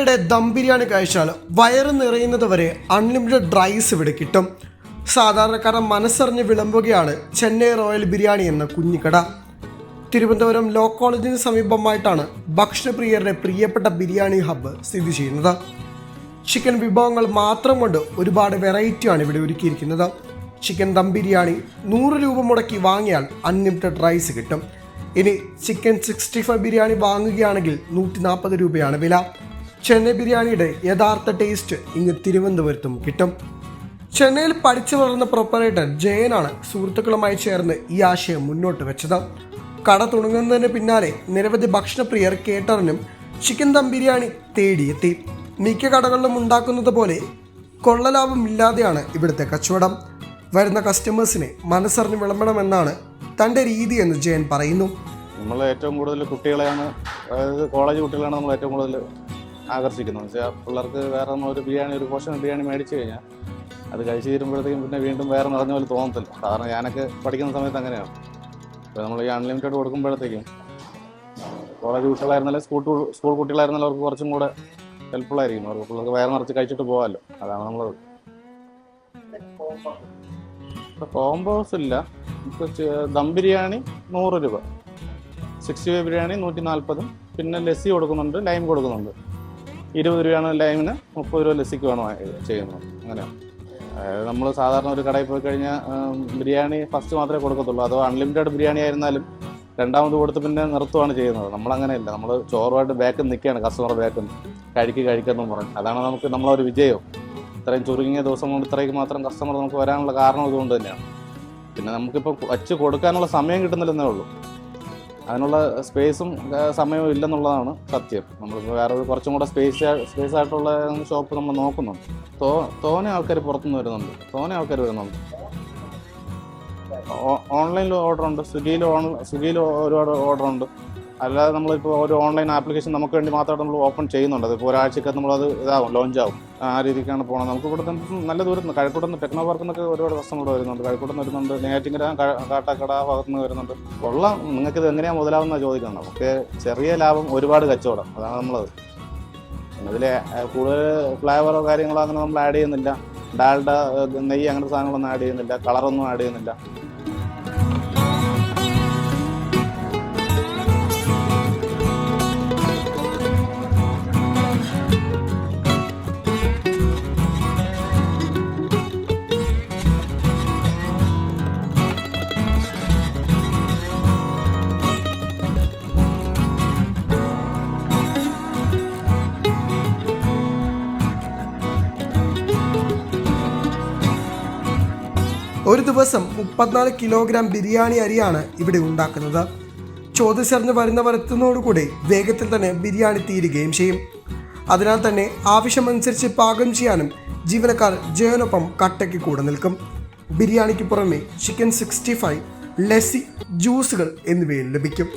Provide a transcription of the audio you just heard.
രൂപയുടെ ദം ബിരിയാണി കഴിച്ചാൽ വയറ് നിറയുന്നത് വരെ അൺലിമിറ്റഡ് ഡ്രൈസ് ഇവിടെ കിട്ടും. സാധാരണക്കാരൻ മനസ്സറിഞ്ഞ് വിളമ്പുകയാണ് ചെന്നൈ റോയൽ ബിരിയാണി എന്ന കുഞ്ഞിക്കട. തിരുവനന്തപുരം ലോ കോളേജിന് സമീപമായിട്ടാണ് ഭക്ഷണപ്രിയരുടെ പ്രിയപ്പെട്ട ബിരിയാണി ഹബ്ബ് സ്ഥിതി ചെയ്യുന്നത്. ചിക്കൻ വിഭവങ്ങൾ മാത്രം കൊണ്ട് ഒരുപാട് വെറൈറ്റിയാണ് ഇവിടെ ഒരുക്കിയിരിക്കുന്നത്. ചിക്കൻ ദം ബിരിയാണി നൂറ് രൂപ മുടക്കി വാങ്ങിയാൽ അൺലിമിറ്റഡ് റൈസ് കിട്ടും. ഇനി ചിക്കൻ സിക്സ്റ്റി ഫൈവ് ബിരിയാണി വാങ്ങുകയാണെങ്കിൽ നൂറ്റി നാൽപ്പത് രൂപയാണ് വില. ചെന്നൈ ബിരിയാണിയുടെ യഥാർത്ഥ ടേസ്റ്റ് ഇങ്ങ് തിരുവനന്തപുരത്തും കിട്ടും. ചെന്നൈയിൽ പഠിച്ചു വളർന്ന പ്രൊപ്പറേറ്റർ ജയനാണ് സുഹൃത്തുക്കളുമായി ചേർന്ന് ഈ ആശയം മുന്നോട്ട് വെച്ചത്. കട തുടങ്ങുന്നതിന് പിന്നാലെ നിരവധി ഭക്ഷണപ്രിയർ കേട്ടറിനും ചിക്കൻ ദം ബിരിയാണി തേടിയെത്തി. മിക്ക കടകളിലും ഉണ്ടാക്കുന്നത് പോലെ കൊള്ളലാഭം ഇല്ലാതെയാണ് ഇവിടുത്തെ കച്ചവടം. വരുന്ന കസ്റ്റമേഴ്സിനെ മനസ്സറിഞ്ഞ് വിളമ്പണമെന്നാണ് തന്റെ രീതി എന്ന് ജയൻ പറയുന്നു. നമ്മൾ ഏറ്റവും കൂടുതൽ കുട്ടികളെയാണ് അതായത് കോളേജ് കുട്ടികളാണ് നമ്മൾ ഏറ്റവും കൂടുതൽ ആകർഷിക്കുന്നത് വെച്ചാൽ പിള്ളേർക്ക് വേറെ ഒരു ബിരിയാണി ഒരു പോഷൻ ബിരിയാണി മേടിച്ച് കഴിഞ്ഞാൽ അത് കഴിച്ച് തീരുമ്പോഴത്തേക്കും പിന്നെ വീണ്ടും വേറെ നിറഞ്ഞ പോലെ തോന്നത്തില്ല. സാധാരണ ഞാനൊക്കെ പഠിക്കുന്ന സമയത്ത് അങ്ങനെയാണ്. ഇപ്പോൾ നമ്മൾ ഈ അൺലിമിറ്റഡ് കൊടുക്കുമ്പോഴത്തേക്കും കോളേജ് കുട്ടികളായിരുന്നാലും സ്കൂൾ സ്കൂൾ കുട്ടികളായിരുന്നാലും അവർക്ക് കുറച്ചും കൂടെ ഹെൽപ്ഫുൾ ആയിരിക്കും. അവർക്ക് പിള്ളേർക്ക് വേറെ നിറച്ച് കഴിച്ചിട്ട് പോകാമല്ലോ. അതാണ് നമ്മൾ കോംബോസ് ഇല്ല. ദം ബിരിയാണി നൂറ് രൂപ. സിക്സ്റ്റി ഫൈവ് ബിരിയാണി നൂറ്റി നാൽപ്പതും പിന്നെ ലസ്സി കൊടുക്കുന്നുണ്ട് ലൈം കൊടുക്കുന്നുണ്ട്. ഇരുപത് രൂപയാണ് ലൈമിന് മുപ്പത് രൂപ ലസ്സിക്കുമാണ് ചെയ്യുന്നത്. അങ്ങനെയാണ് അതായത് നമ്മൾ സാധാരണ ഒരു കടയിൽ പോയി കഴിഞ്ഞാൽ ബിരിയാണി ഫസ്റ്റ് മാത്രമേ കൊടുക്കത്തുള്ളൂ. അതോ അൺലിമിറ്റഡ് ബിരിയാണി ആയിരുന്നാലും രണ്ടാമത് കൊടുത്ത് പിന്നെ നിർത്തുവാണ് ചെയ്യുന്നത്. നമ്മൾ അങ്ങനെയല്ല. നമ്മൾ ചോറുമായിട്ട് ബാക്കിൽ നിൽക്കുകയാണ്. കസ്റ്റമർ ബാക്കിൽ കഴിക്കുക കഴിക്കുന്നു പറഞ്ഞു. അതാണ് നമുക്ക് നമ്മളൊരു വിജയം. ഇത്രയും ചുരുങ്ങിയ ദിവസം കൊണ്ട് ഇത്രയ്ക്ക് മാത്രം കസ്റ്റമർ നമുക്ക് വരാനുള്ള കാരണം ഇതുകൊണ്ട് തന്നെയാണ്. പിന്നെ നമുക്കിപ്പോൾ വച്ച് കൊടുക്കാനുള്ള സമയം കിട്ടുന്നില്ലെന്നേ ഉള്ളൂ. അതിനുള്ള സ്പേസും സമയവും ഇല്ലെന്നുള്ളതാണ് സത്യം. നമ്മളിപ്പോൾ വേറെ കുറച്ചും കൂടെ സ്പേസ് സ്പേസ് ആയിട്ടുള്ള ഷോപ്പ് നമ്മൾ നോക്കുന്നുണ്ട്. തോ തോനെ ആൾക്കാർ പുറത്തുനിന്ന് വരുന്നുണ്ട്. തോനെ ആൾക്കാർ വരുന്നുണ്ട്. ഓൺലൈനിൽ ഓർഡർ ഉണ്ട് സ്വിഗ്ഗിയിൽ ഓൺ സ്വിഗ്ഗിയിൽ ഒരുപാട് ഓർഡർ ഉണ്ട് അല്ലാതെ നമ്മളിപ്പോൾ ഒരു ഓൺലൈൻ ആപ്ലിക്കേഷൻ നമുക്ക് വേണ്ടി മാത്രമായിട്ട് നമ്മൾ ഓപ്പൺ ചെയ്യുന്നുണ്ട്. അതിപ്പോൾ ഒരാഴ്ചക്കകത്ത് നമ്മളത് ഇതാവും ലോഞ്ച് ആവും. ആ രീതിക്കാണ് പോകുന്നത് നമുക്ക് ഇവിടെ നല്ല ദൂരത്ത് നിന്ന് കഴക്കൂട്ടം ടെക്നോ പാർക്കിൽ നിന്നൊക്കെ ഒരുപാട് കസ്റ്റമർ വരുന്നുണ്ട്. കഴക്കൂട്ടം വരുന്നുണ്ട് നെയ്യാറ്റിങ്കര കാട്ടാക്കട ഭാഗത്ത് നിന്ന് വരുന്നുണ്ട്. കൊള്ളാം നിങ്ങൾക്ക് ഇത് എങ്ങനെയാണ് മുതലാവുന്ന ചോദിക്കണം നമുക്ക് ചെറിയ ലാഭം ഒരുപാട് കച്ചവടം. അതാണ് നമ്മളത്. ഇതിൽ കൂടുതൽ ഫ്ലേവറോ കാര്യങ്ങളോ അങ്ങനെ നമ്മൾ ആഡ് ചെയ്യുന്നില്ല. ഡാൽഡ നെയ്യ് അങ്ങനത്തെ സാധനങ്ങളൊന്നും ആഡ് ചെയ്യുന്നില്ല. കളറൊന്നും ആഡ് ചെയ്യുന്നില്ല. ഒരു ദിവസം മുപ്പത്തിനാല് കിലോഗ്രാം ബിരിയാണി അരിയാണ് ഇവിടെ ഉണ്ടാക്കുന്നത്. ചോദിച്ചറിഞ്ഞ് വരുന്നവർ എത്തുന്നതോടുകൂടി വേഗത്തിൽ തന്നെ ബിരിയാണി തീരുകയും ചെയ്യും. അതിനാൽ തന്നെ ആവശ്യമനുസരിച്ച് പാകം ചെയ്യാനും ജീവനക്കാർ ജയനൊപ്പം കട്ടയ്ക്ക് കൂടെ നിൽക്കും. ബിരിയാണിക്ക് പുറമെ ചിക്കൻ സിക്സ്റ്റി ഫൈവ് ലസ്സി ജ്യൂസുകൾ എന്നിവയും ലഭിക്കും.